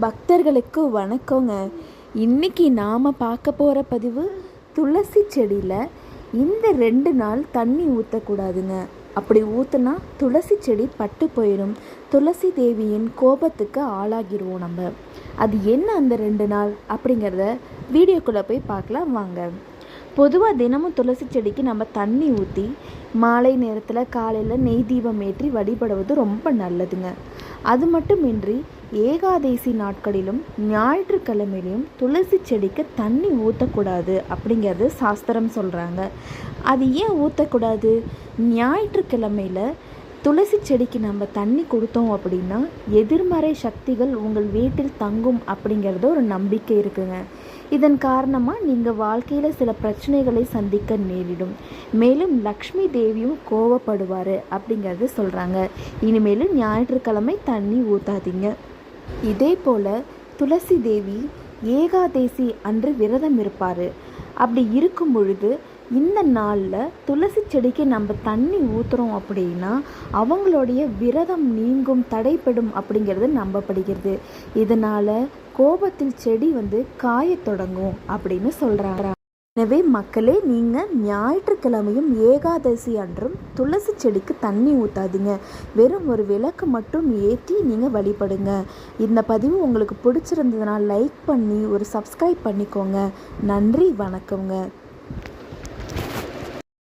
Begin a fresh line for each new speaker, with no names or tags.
பக்தர்களுக்கு வணக்கங்க. இன்னைக்கு நாம் பார்க்க போகிற பதிவு துளசி செடியில் இந்த ரெண்டு நாள் தண்ணி ஊற்றக்கூடாதுங்க அப்படி ஊற்றுனா துளசி செடி பட்டு போயிடும் துளசி தேவியின் கோபத்துக்கு ஆளாகிடுவோம் நம்ம. அது என்ன அந்த ரெண்டு நாள் அப்படிங்கிறத வீடியோக்குள்ளே போய் பார்க்கலாம் வாங்க. பொதுவாக தினமும் துளசி செடிக்கு நம்ம தண்ணி ஊற்றி மாலை நேரத்தில் காலையில் நெய் தீபம் ஏற்றி வழிபடுவது ரொம்ப நல்லதுங்க. அது மட்டுமின்றி ஏகாதேசி நாட்களிலும் ஞாயிற்றுக்கிழமையிலும் துளசி செடிக்கு தண்ணி ஊற்றக்கூடாது அப்படிங்கிறது சாஸ்திரம் சொல்கிறாங்க அது ஏன் ஊற்றக்கூடாது ஞாயிற்றுக்கிழமையில் துளசி செடிக்கு நம்ம தண்ணி கொடுத்தோம் அப்படின்னா எதிர்மறை சக்திகள் உங்கள் வீட்டில் தங்கும் அப்படிங்கிறது ஒரு நம்பிக்கை இருக்குங்க. இதன் காரணமாக நீங்கள் வாழ்க்கையில் சில பிரச்சனைகளை சந்திக்க நேரிடும். மேலும் லக்ஷ்மி தேவியும் கோவப்படுவார் அப்படிங்கிறது சொல்கிறாங்க இனிமேலும் ஞாயிற்றுக்கிழமை தண்ணி ஊற்றாதீங்க இதே போல் துளசி தேவி ஏகாதேசி அன்று விரதம் இருப்பார். அப்படி இருக்கும் பொழுது இந்த நாளில் துளசி செடிக்கு நம்ம தண்ணி ஊற்றுறோம் அப்படின்னா அவங்களுடைய விரதம் நீங்கும் தடைப்படும் அப்படிங்கிறது நம்பப்படுகிறது. இதனால் கோபத்தில் செடி வந்து காயத் தொடங்கும் அப்படின்னு சொல்கிறாங்க எனவே மக்களே நீங்கள் ஞாயிற்றுக்கிழமையும் ஏகாதசி அன்றும் துளசி செடிக்கு தண்ணி ஊற்றாதீங்க வெறும் ஒரு விளக்கு மட்டும் ஏற்றி நீங்கள் வழிபடுங்க. இந்த பதிவு உங்களுக்கு பிடிச்சிருந்ததுன்னா லைக் பண்ணி ஒரு சப்ஸ்கிரைப் பண்ணிக்கோங்க. நன்றி வணக்கங்க